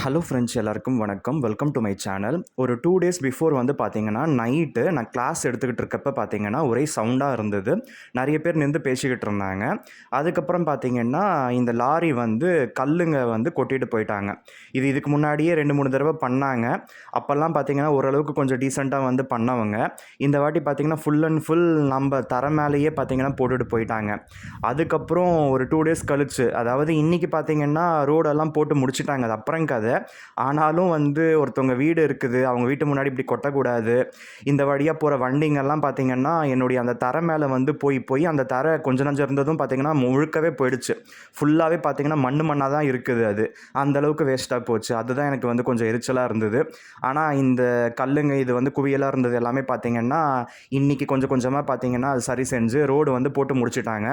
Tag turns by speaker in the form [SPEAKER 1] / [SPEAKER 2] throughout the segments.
[SPEAKER 1] Hello friends எல்லாருக்கும் வணக்கம். Welcome to my channel ஒரு டூ டேஸ் பிஃபோர் வந்து பார்த்தீங்கன்னா நைட்டு நான் கிளாஸ் எடுத்துக்கிட்டு இருக்கப்ப பார்த்தீங்கன்னா ஒரே சவுண்டாக இருந்தது. நிறைய பேர் நின்று பேசிக்கிட்டு இருந்தாங்க. அதுக்கப்புறம் பார்த்தீங்கன்னா இந்த லாரி வந்து கல்லுங்க வந்து கொட்டிட்டு போயிட்டாங்க. இது இதுக்கு முன்னாடியே ரெண்டு மூணு தடவை பண்ணாங்க. அப்போல்லாம் பார்த்தீங்கன்னா ஓரளவுக்கு கொஞ்சம் டீசெண்டாக வந்து பண்ணவங்க. இந்த வாட்டி பார்த்தீங்கன்னா ஃபுல் அண்ட் ஃபுல் நம்ம தர மேலேயே பார்த்தீங்கன்னா போட்டுட்டு போயிட்டாங்க. அதுக்கப்புறம் ஒரு டூ டேஸ் கழிச்சு அதாவது இன்றைக்கி பார்த்தீங்கன்னா ரோடெல்லாம் போட்டு முடிச்சுட்டாங்க. அது அப்புறம் கதை. ஆனாலும் வந்து ஒருத்தவங்க வீடு இருக்குது அவங்க வீட்டு முன்னாடி இப்படி கொட்டக்கூடாது. இந்த வழியாக போகிற வண்டிங்கெல்லாம் பார்த்தீங்கன்னா என்னுடைய அந்த தரை மேலே வந்து போய் போய் அந்த தரை கொஞ்ச நஞ்சம் இருந்ததும் பார்த்தீங்கன்னா முழுக்கவே போயிடுச்சு. ஃபுல்லாகவே பார்த்தீங்கன்னா மண் மண்ணாக தான் இருக்குது அது. அந்தளவுக்கு வேஸ்ட்டாக போச்சு. அதுதான் எனக்கு வந்து கொஞ்சம் எரிச்சலாக இருந்தது. ஆனால் இந்த கல்லுங்க இது வந்து குவியலாக இருந்தது எல்லாமே பார்த்தீங்கன்னா இன்றைக்கி கொஞ்சம் கொஞ்சமாக பார்த்தீங்கன்னா அது சரி செஞ்சு ரோடு வந்து போட்டு முடிச்சிட்டாங்க.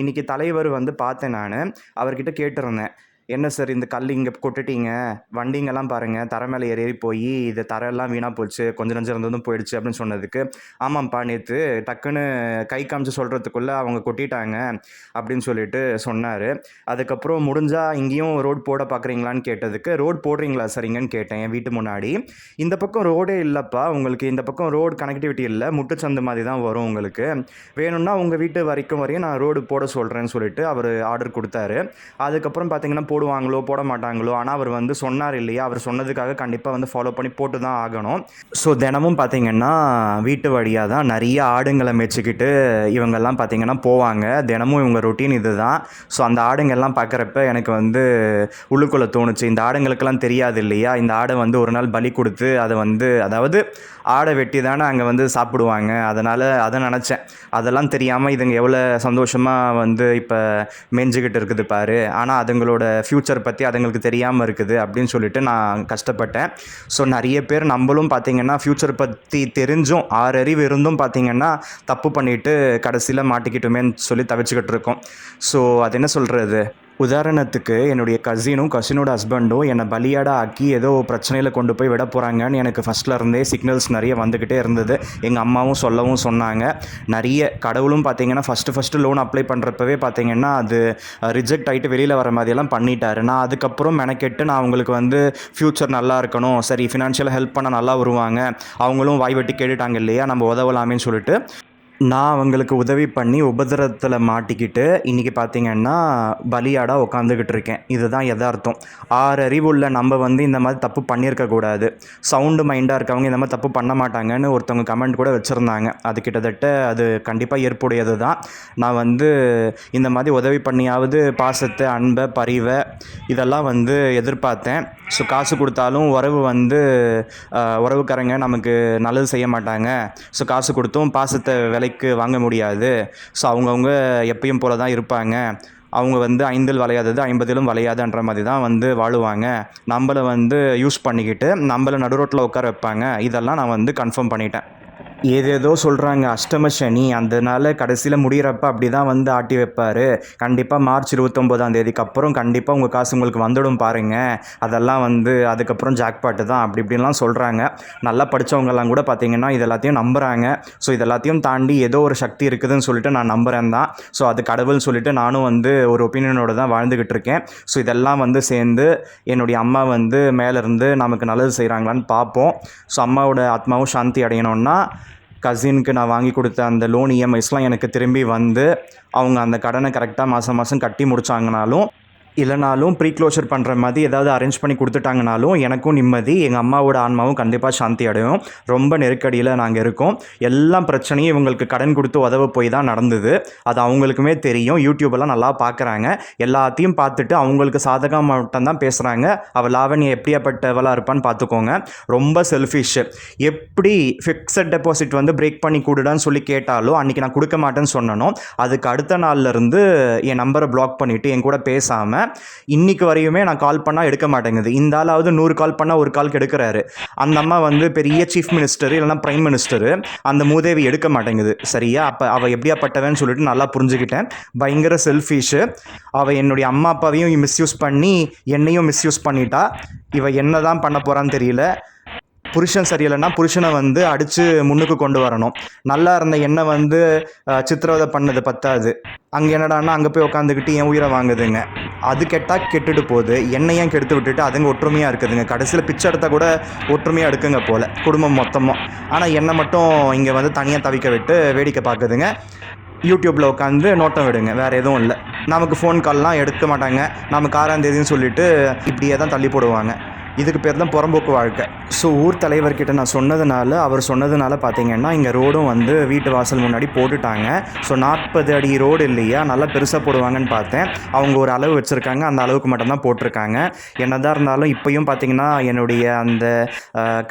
[SPEAKER 1] இன்றைக்கி தலைவர் வந்து பார்த்தேன் நான். அவர்கிட்ட கேட்டிருந்தேன். என்ன சார் இந்த கல் இங்கே கொட்டுட்டீங்க? வண்டிங்கெல்லாம் பாருங்கள் தரை மேலே ஏறி போய் இது தரையெல்லாம் வீணாக போச்சு. கொஞ்சம் நஞ்சம் இருந்ததும் போயிடுச்சு அப்படின்னு சொன்னதுக்கு ஆமாம்ப்பா நேற்று டக்குன்னு கை காமிச்சு சொல்கிறதுக்குள்ளே அவங்க கொட்டிட்டாங்க அப்படின்னு சொல்லிட்டு சொன்னார். அதுக்கப்புறம் முடிஞ்சால் இங்கேயும் ரோடு போட பார்க்குறீங்களான்னு கேட்டதுக்கு ரோடு போடுறீங்களா சரிங்கன்னு கேட்டேன் என் வீட்டு முன்னாடி. இந்த பக்கம் ரோடே இல்லைப்பா. உங்களுக்கு இந்த பக்கம் ரோடு கனெக்டிவிட்டி இல்லை. முட்டுச்சந்து மாதிரி தான் வரும் உங்களுக்கு. வேணும்னா உங்கள் வீட்டு வரைக்கும் வரையும் நான் ரோடு போட சொல்கிறேன்னு சொல்லிட்டு அவர் ஆர்டர் கொடுத்தாரு. அதுக்கப்புறம் பார்த்தீங்கன்னா போடுவாங்களோ போட மாட்டாங்களோ ஆனால் அவர் வந்து சொன்னார் இல்லையா? அவர் சொன்னதுக்காக கண்டிப்பாக வந்து ஃபாலோ பண்ணி போட்டு தான் ஆகணும். ஸோ தினமும் பார்த்தீங்கன்னா வீட்டு வழியாக தான் நிறைய ஆடுங்களை மேய்ச்சிக்கிட்டு இவங்கெல்லாம் பார்த்தீங்கன்னா போவாங்க. தினமும் இவங்க ரொட்டீன் இது தான் ஸோ அந்த ஆடுங்கள்லாம் பார்க்குறப்ப எனக்கு வந்து உள்ளுக்குள்ளே தோணுச்சு. இந்த ஆடுங்களுக்கெல்லாம் தெரியாது இல்லையா? இந்த ஆடை வந்து ஒரு நாள் பலி கொடுத்து அதை வந்து அதாவது ஆடை வெட்டி தானே அங்கே வந்து சாப்பிடுவாங்க. அதனால் அதை நினச்சேன். அதெல்லாம் தெரியாமல் இதுங்க எவ்வளோ சந்தோஷமாக வந்து இப்போ மெஞ்சிக்கிட்டு இருக்குது பாரு. ஆனால் அதுங்களோட ஃப்யூச்சர் பற்றி அதுங்களுக்கு தெரியாமல் இருக்குது அப்படின்னு சொல்லிட்டு நான் கஷ்டப்பட்டேன். ஸோ நிறைய பேர் நம்மளும் பார்த்தீங்கன்னா ஃப்யூச்சர் பற்றி தெரிஞ்சும் ஆறு அறிவு இருந்தும் பார்த்தீங்கன்னா தப்பு பண்ணிட்டு கடைசியில் மாட்டிக்கிட்டோமேன்னு சொல்லி தவிச்சுக்கிட்டு இருக்கோம். ஸோ அது என்ன சொல்கிறது உதாரணத்துக்கு என்னுடைய கசினும் கசினோட ஹஸ்பண்டும் என்னை பலியாட ஆக்கி ஏதோ பிரச்சனையில் கொண்டு போய் விட போகிறாங்கன்னு எனக்கு ஃபஸ்ட்டில் இருந்தே சிக்னல்ஸ் நிறைய வந்துக்கிட்டே இருந்தது. எங்கள் அம்மாவும் சொல்லவும் சொன்னாங்க. நிறைய கடவுளும் பார்த்தீங்கன்னா ஃபஸ்ட்டு ஃபஸ்ட்டு லோன் அப்ளை பண்ணுறப்பவே பார்த்தீங்கன்னா அது ரிஜெக்ட் ஆகிட்டு வெளியில் வர மாதிரியெல்லாம் பண்ணிட்டாரு. நான் அதுக்கப்புறம் மெனக்கெட்டு நான் அவங்களுக்கு வந்து ஃப்யூச்சர் நல்லா இருக்கணும். சரி ஃபினான்ஷியலாக ஹெல்ப் பண்ண நல்லா வருவாங்க. அவங்களும் வாய் வெட்டி கேட்டுட்டாங்க இல்லையா? நம்ம உதவலாமேன்னு சொல்லிட்டு நான் அவங்களுக்கு உதவி பண்ணி உபதிரத்தில் மாட்டிக்கிட்டு இன்றைக்கி பார்த்தீங்கன்னா பலியாடாக உட்காந்துக்கிட்டு இருக்கேன். இதுதான் எதார்த்தம் ஆறு அறிவுள்ள நம்ம வந்து இந்த மாதிரி தப்பு பண்ணியிருக்கக்கூடாது சவுண்டு மைண்டாக இருக்கவங்க இந்த மாதிரி தப்பு பண்ண மாட்டாங்கன்னு ஒருத்தவங்க கமெண்ட் கூட வச்சுருந்தாங்க. அது கிட்டத்தட்ட அது கண்டிப்பாக ஏற்புடையது தான் நான் வந்து இந்த மாதிரி உதவி பண்ணியாவது பாசத்தை அன்பை பரிவை இதெல்லாம் வந்து எதிர்பார்த்தேன். ஸோ காசு கொடுத்தாலும் உறவு வந்து உறவுக்காரங்க நமக்கு நல்லது செய்ய மாட்டாங்க. ஸோ காசு கொடுத்தும் பாசத்தை விலை விலைக்கு வாங்க முடியாது. ஸோ அவங்கவுங்க எப்பயும் போல தான் இருப்பாங்க. அவங்க வந்து ஐந்தில் வளையாதது ஐம்பதிலும் வளையாதுன்ற மாதிரி தான் வந்து வாழுவாங்க. நம்மளை வந்து யூஸ் பண்ணிக்கிட்டு நம்மளை நடுரோட்டில் உட்கார வைப்பாங்க. இதெல்லாம் நான் வந்து கன்ஃபார்ம் பண்ணிட்டேன். ஏதேதோ சொல்கிறாங்க அஷ்டம சனி. அதனால கடைசியில் முடிகிறப்ப அப்படி தான் வந்து ஆட்டி வைப்பார். கண்டிப்பாக மார்ச் இருபத்தொம்போதாம் தேதிக்கு அப்புறம் கண்டிப்பாக உங்கள் காசு உங்களுக்கு வந்துடும் பாருங்கள் அதெல்லாம் வந்து அதுக்கப்புறம் ஜாக்பாட்டு தான். அப்படி இப்படின்லாம் சொல்கிறாங்க நல்லா படித்தவங்கெல்லாம் கூட பார்த்தீங்கன்னா இது எல்லாத்தையும் நம்புகிறாங்க ஸோ இது எல்லாத்தையும் தாண்டி ஏதோ ஒரு சக்தி இருக்குதுன்னு சொல்லிட்டு நான் நம்புகிறேன் தான். ஸோ அது கடவுள்னு சொல்லிட்டு நானும் வந்து ஒரு ஒப்பீனியனோட தான் வாழ்ந்துக்கிட்டு இருக்கேன். ஸோ இதெல்லாம் வந்து சேர்ந்து என்னுடைய அம்மா வந்து மேலேருந்து நமக்கு நல்லது செய்கிறாங்களான்னு பார்ப்போம். ஸோ அம்மாவோட ஆத்மாவும் சாந்தி அடையணும்னா கசினுக்கு நான் வாங்கி கொடுத்த அந்த லோன் இஎம்ஐஸ்லாம் எனக்கு திரும்பி வந்து அவங்க அந்த கடனை கரெக்டாக மாதம் மாதம் கட்டி முடித்தாங்கனாலும் இல்லைனாலும் ப்ரீ க்ளோஷர் பண்ணுற மாதிரி ஏதாவது அரேஞ்ச் பண்ணி கொடுத்துட்டாங்கனாலும் எனக்கும் நிம்மதி எங்கள் அம்மாவோட ஆன்மாவும் கண்டிப்பாக சாந்தி அடையும். ரொம்ப நெருக்கடியில் நாங்கள் இருக்கோம். எல்லா பிரச்சனையும் இவங்களுக்கு கடன் கொடுத்து உதவ போய் தான் நடந்தது. அது அவங்களுக்குமே தெரியும். யூடியூபெல்லாம் நல்லா பார்க்குறாங்க எல்லாத்தையும் பார்த்துட்டு அவங்களுக்கு சாதகம் மட்டும்தான் பேசுகிறாங்க அவள் லாவணி எப்படியாப்பட்டவளாக இருப்பான்னு பார்த்துக்கோங்க. ரொம்ப செல்ஃபிஷ் எப்படி ஃபிக்ஸட் டெபாசிட் வந்து பிரேக் பண்ணி கொடுடான்னு சொல்லி கேட்டாலும் அன்றைக்கி நான் கொடுக்க மாட்டேன்னு சொன்னனும். அதுக்கு அடுத்த நாள்லேருந்து என் நம்பரை பிளாக் பண்ணிவிட்டு என் கூட பேசாமல் இன்னைக்கு வரையுமே நான் கால் பண்ணால் எடுக்க மாட்டேங்குது. இந்த ஆளாவது நூறு கால் பண்ணால் ஒரு கால்க்கு எடுக்கிறாரு அந்த அம்மா வந்து பெரிய சீஃப் மினிஸ்டர் இல்லைன்னா பிரைம் மினிஸ்டர் அந்த மூதேவி எடுக்க மாட்டேங்குது. சரியா? அப்போ அவள் எப்படியாப்பட்டவன்னு சொல்லிட்டு நல்லா புரிஞ்சுக்கிட்டேன். பயங்கர செல்ஃபிஷு அவள் என்னுடைய அம்மா அப்பாவையும் மிஸ்யூஸ் பண்ணி என்னையும் மிஸ்யூஸ் பண்ணிட்டா. இவ என்ன தான் பண்ண போகிறான்னு தெரியல. புருஷன் சரியில்லைன்னா புருஷனை வந்து அடித்து முன்னுக்கு கொண்டு வரணும். நல்லா இருந்த எண்ணெய் வந்து சித்திரவதை பண்ணது பத்தாது. அங்கே என்னடான்னா அங்கே போய் உட்காந்துக்கிட்டு என் உயிரை வாங்குதுங்க. அது கெட்டால் கெட்டுட்டு போகுது. என்னையும் கெடுத்து விட்டுட்டு அதுங்க ஒற்றுமையாக இருக்குதுங்க. கடைசியில் பிச்சை எடுத்தால் கூட ஒற்றுமையாக எடுக்குங்க போல் குடும்பம் மொத்தமாக ஆனால் என்னை மட்டும் இங்கே வந்து தனியாக தவிக்க விட்டு வேடிக்கை பார்க்குதுங்க யூடியூப்பில் உட்காந்து நோட்டம் விடுங்க வேறு எதுவும் இல்லை. நமக்கு ஃபோன் கால்லாம் எடுக்க மாட்டாங்க. நமக்கு ஆறாம் தேதின்னு சொல்லிட்டு இப்படியே தான் தள்ளி போடுவாங்க. இதுக்கு பேர் தான் புறம்போக்கு வாழ்க்கை. ஸோ ஊர் தலைவர்கிட்ட நான் சொன்னதுனால அவர் சொன்னதுனால பார்த்தீங்கன்னா இங்கே ரோடும் வந்து வீட்டு வாசல் முன்னாடி போட்டுட்டாங்க. ஸோ நாற்பது அடி ரோடு இல்லையா? நல்லா பெருசாக போடுவாங்கன்னு பார்த்தேன். அவங்க ஒரு அளவு வச்சுருக்காங்க. அந்த அளவுக்கு மட்டும்தான் போட்டிருக்காங்க. என்னதான் இருந்தாலும் இப்போயும் பார்த்தீங்கன்னா என்னுடைய அந்த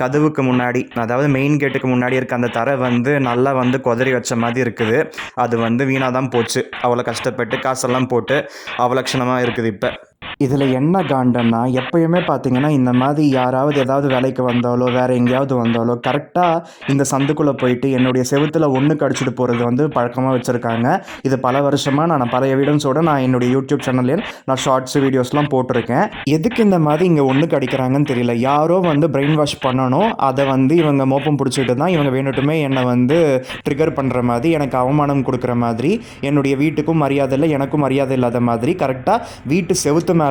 [SPEAKER 1] கதவுக்கு முன்னாடி அதாவது மெயின் கேட்டுக்கு முன்னாடி இருக்க அந்த தரை வந்து நல்லா வந்து குதறி வச்ச மாதிரி இருக்குது. அது வந்து வீணாக தான் போச்சு. அவ்வளோ கஷ்டப்பட்டு காசெல்லாம் போட்டு அவலட்சணமாக இருக்குது இப்போ. இதில் என்ன காண்டன்னா எப்பயுமே பார்த்தீங்கன்னா இந்த மாதிரி யாராவது ஏதாவது வேலைக்கு வந்தாலோ வேறு எங்கேயாவது வந்தாலோ கரெக்டாக இந்த சந்துக்குள்ளே போயிட்டு என்னுடைய செவுத்தில் ஒன்று கடிச்சிட்டு போகிறது வந்து பழக்கமாக வச்சுருக்காங்க. இது பல வருஷமாக நான் பல எவிடன்ஸோட நான் என்னுடைய யூடியூப் சேனல்லையும் நான் ஷார்ட்ஸ் வீடியோஸ்லாம் போட்டிருக்கேன். எதுக்கு இந்த மாதிரி இங்கே ஒன்று கடிக்கிறாங்கன்னு தெரியல. யாரோ வந்து பிரெயின் வாஷ் பண்ணணும் அதை வந்து இவங்க மோப்பம் பிடிச்சிட்டு தான் இவங்க வேணுட்டுமே என்னை வந்து ட்ரிகர் பண்ணுற மாதிரி எனக்கு அவமானம் கொடுக்குற மாதிரி என்னுடைய வீட்டுக்கும் மரியாதை இல்லை எனக்கும் மரியாதை இல்லாத மாதிரி கரெக்டாக வீட்டு செவுத்து மேலே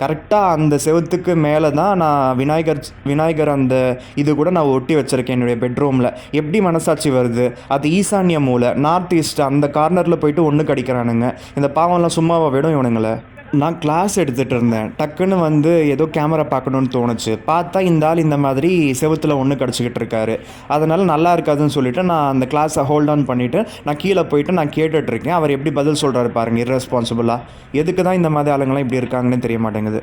[SPEAKER 1] கரெக்டாக அந்த செவுத்துக்கு மேலே தான் நான் விநாயகர் விநாயகர் அந்த இது கூட நான் ஒட்டி வச்சுருக்கேன் என்னுடைய பெட்ரூமில் எப்படி மனசாட்சி வருது? அது ஈசான்ய மூலை நார்த் ஈஸ்ட் அந்த கார்னரில் போயிட்டு ஒன்று கடிக்கிறானுங்க. இந்த பாவம்லாம் சும்மாவாக விடும் இவனுங்களை? நான் கிளாஸ் எடுத்துகிட்டு இருந்தேன். டக்குன்னு வந்து ஏதோ கேமரா பார்க்கணுன்னு தோணுச்சு. பார்த்தா இந்த ஆள் இந்த மாதிரி செவத்தில் ஒன்று கிடச்சிக்கிட்டு இருக்காரு. அதனால் நல்லா இருக்காதுன்னு சொல்லிவிட்டு நான் அந்த கிளாஸை ஹோல்ட் ஆன் பண்ணிவிட்டு நான் கீழே போயிட்டு நான் கேட்டுட்ருக்கேன் அவர் எப்படி பதில் சொல்கிறாரு பாருங்க இர்ரெஸ்பான்சிபிளாக எதுக்கு தான் இந்த மாதிரி ஆளுங்களாம் இப்படி இருக்காங்கன்னு தெரிய மாட்டேங்குது.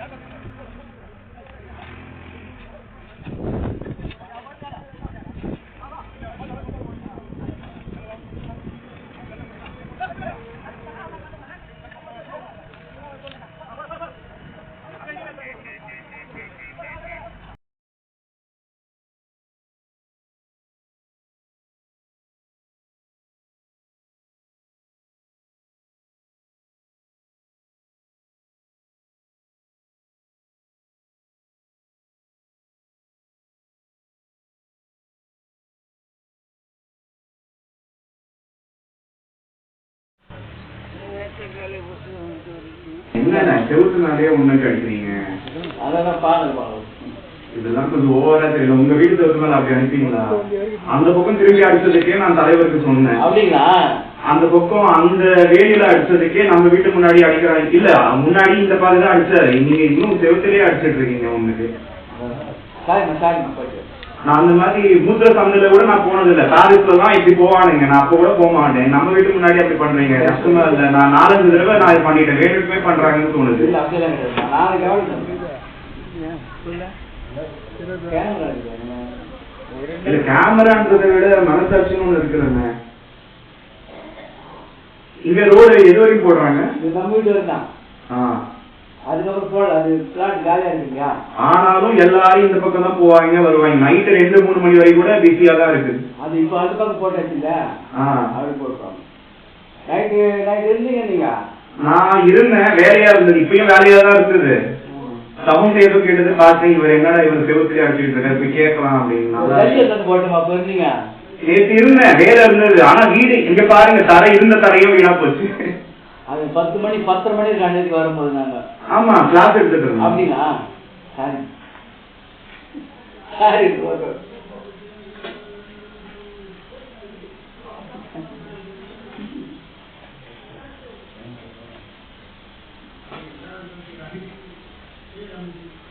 [SPEAKER 2] என்னண்ணே செவுத்துனாலே ஒண்ணு அடிக்கிறீங்க?
[SPEAKER 3] அதெல்லாம் பாருங்க
[SPEAKER 2] இதெல்லாம் கொஞ்சம் ஓவரா தெரியல. உங்க வீட்டு செவுத்து மேல அப்படி அனுப்பிங்களா அந்த பக்கம் திரும்பி அடிச்சதுக்கே நான் தலைவருக்கு சொன்னேன்.
[SPEAKER 3] அப்படிங்களா?
[SPEAKER 2] அந்த பக்கம் அந்த வேலியில அடிச்சதுக்கே நம்ம வீட்டு முன்னாடி அடிக்கிறாங்க இல்ல முன்னாடி இந்த பாதை தான் அடிச்சாரு. நீங்க இன்னும் செவுத்துலயே அடிச்சிட்டு இருக்கீங்க உங்களுக்கு. நான் அந்த மாதிரி மூத்திர சந்தையில கூட நான் போனது இல்ல பாரிஸ்ல தான் இப்படி போவானுங்க. நான் அப்ப கூட போக மாட்டேன். நம்ம வீட்டு முன்னாடி அப்படி பண்றீங்க. கஷ்டமா இல்ல. நான் நாலஞ்சு தடவை நான் இது பண்ணிட்டேன். வேணுமே பண்றாங்கன்னு தோணுது.
[SPEAKER 3] இல்ல
[SPEAKER 2] கேமரான்றதை விட மனசாட்சின்னு ஒண்ணு இருக்குதுங்க இங்க ரோடு எது வரைக்கும் போடுறாங்க.
[SPEAKER 3] இது நம்ம வீட்டு வரைக்கும்
[SPEAKER 2] ஆ. ஆனாலும் எல்லாரும் இந்த பக்கம் தான் போவாங்க வருவாங்க. நைட்டு ரெண்டு மூணு மணி வரைக்கும் கூட பிஸியா தான் இருக்கு.
[SPEAKER 3] அது இப்போ அது பக்கம் போட்டாச்சுல்ல?
[SPEAKER 2] ஆ.
[SPEAKER 3] அப்படி போட்டுருவாங்க. நைட்டு நைட்டு இருந்தீங்க நீங்க?
[SPEAKER 2] நான் இருந்தேன் வேலையா இருந்தது. இப்பயும் வேலையா தான் இருந்தது சவுண்ட் ஏதோ கேட்டது பார்த்தேன் இவர் என்னடா இவர் செவத்துலயே அடிச்சுட்டு இருக்காரு போய் கேட்கலாம் அப்படின்னு.
[SPEAKER 3] போட்டுமா இருந்தீங்க?
[SPEAKER 2] நேத்து இருந்தேன் வேலை இருந்தது. ஆனா வீடு இங்க பாருங்க தரை இருந்த தரையும் வீணா போச்சு.
[SPEAKER 3] அது பத்து மணி பத்தரை மணி கண்டிப்பாக வரும்போது நாங்கள்
[SPEAKER 2] ஆமாம் கிளாஸ் எடுத்துக்கிறோம்
[SPEAKER 3] அப்படிங்களா? சரி. சரி Thank you.